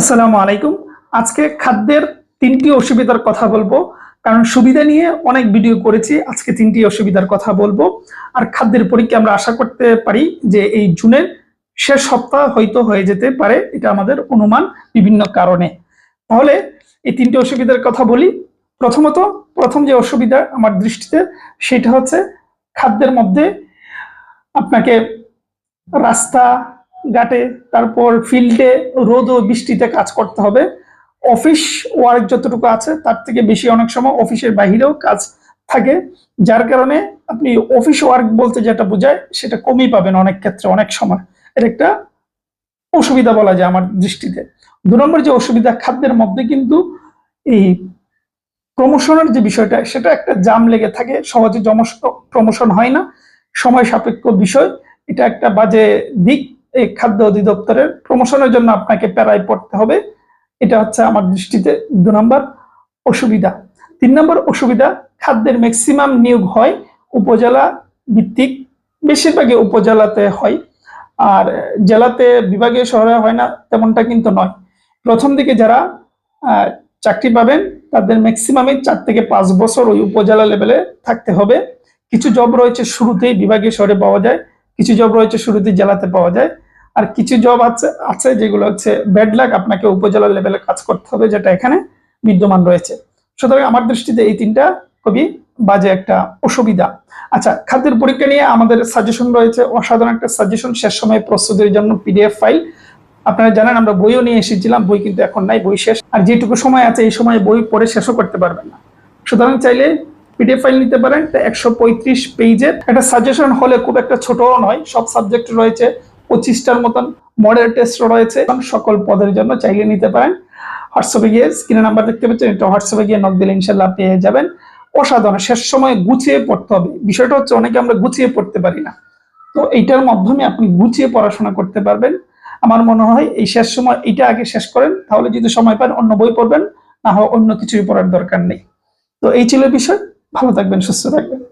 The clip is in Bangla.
আসসালামু আলাইকুম। আজকে খাদ্যের তিনটি অসুবিধার কথা বলব, কারণ সুবিধা নিয়ে অনেক ভিডিও করেছি, আজকে তিনটি অসুবিধার কথা বলব। আর খাদ্যের পরীক্ষা আমরা আশা করতে পারি যে এই জুনের শেষ সপ্তাহ হয়তো হয়ে যেতে পারে, এটা আমাদের অনুমান বিভিন্ন কারণে। তাহলে এই তিনটি অসুবিধার কথা বলি। প্রথমত, প্রথম যে অসুবিধা আমার দৃষ্টিতে, সেটা হচ্ছে খাদ্যের মধ্যে আপনাকে রাস্তা ঘাটে, তারপর ফিল্ডে রোদ ও বৃষ্টিতে কাজ করতে হবে। অফিস ওয়ার্ক যতটুকু আছে, তার থেকে বেশি অনেক সময় অফিসের বাহিরেও কাজ থাকে। যার কারণে আপনি অফিস ওয়ার্ক বলতে যেটা বোঝায়, সেটা কমই পাবেন অনেক ক্ষেত্রে, অনেক সময়। এর একটা অসুবিধা বলা যায় আমার দৃষ্টিতে। দু নম্বর যে অসুবিধা, খাদ্যের মধ্যে কিন্তু এই প্রমোশনের যে বিষয়টা, সেটা একটা জাম লেগে থাকে, সহজে প্রমোশন হয় না। সময় সাপেক্ষ বিষয়, এটা একটা বাজে দিক। এই খাদ্য অধিদপ্তরের প্রমোশনের জন্য আপনাকে প্যারায় পড়তে হবে। এটা হচ্ছে আমার দৃষ্টিতে দু নম্বর অসুবিধা। তিন নম্বর অসুবিধা, খাদ্যের ম্যাক্সিমাম নিয়োগ হয় উপজেলা ভিত্তিক, বেশিরভাগই উপজেলাতে হয়। আর জেলাতে বিভাগীয় শহরে হয় না, তেমনটা কিন্তু নয়। প্রথম দিকে যারা চাকরি পাবেন, তাদের ম্যাক্সিমামে চার থেকে পাঁচ বছর ওই উপজেলা লেভেলে থাকতে হবে। কিছু জব রয়েছে শুরুতেই বিভাগীয় শহরে পাওয়া যায়, কিছু জব রয়েছে শুরুতেই জেলাতে পাওয়া যায়। আর কিছু জব আছে আছে যেগুলো হচ্ছে ব্যাড লাক আপনাকে উপজেলা লেভেলে কাজ করতে হবে, যেটা এখানে বিদ্যমান রয়েছে। সুতরাং আমার দৃষ্টিতে এই তিনটা খুবই বাজে একটা অসুবিধা। আচ্ছা খাদ্যের পরীক্ষা নিয়ে আমাদের সাজেশন রয়েছে, অসাধারণ একটা সাজেশন শেষ সময় প্রস্তুতির জন্য পিডিএফ ফাইল আপনারা জানেন, আমরা বইও নিয়ে এসেছিলাম, বই কিন্তু এখন নাই, বই শেষ। আর যেটুকু সময় আছে, এই সময় বই পড়ে শেষও করতে পারবেন না। সুতরাং চাইলে পিডিএফ ফাইল নিতে পারেন একশো পঁয়ত্রিশ পেজের একটা সাজেশন হলে খুব একটা ছোটও নয়, সব সাবজেক্ট রয়েছে। পঁচিশটার মতন মডেল টেস্ট রয়েছে এবং সকল পদের জন্য চাইলে নিতে পারেন। হোয়াটসঅ্যাপে গিয়ে স্ক্রিনে নাম্বার দেখতে পাচ্ছেন এটা হোয়াটসঅ্যাপে গিয়ে নক দিলে ইনশাল্লাহ পেয়ে যাবেন। অসাধারণ, শেষ সময় গুছিয়ে পড়তে হবে। বিষয়টা হচ্ছে অনেকে আমরা গুছিয়ে পড়তে পারি না। তো এইটার মাধ্যমে আপনি গুছিয়ে পড়াশোনা করতে পারবেন। আমার মনে হয় এই শেষ সময় এটা আগে শেষ করেন, তাহলে যদি সময় পান অন্য বই পড়বেন, না হয় অন্য কিছুই পড়ার দরকার নেই। তো এই ছিল বিষয়। ভালো থাকবেন, সুস্থ থাকবেন।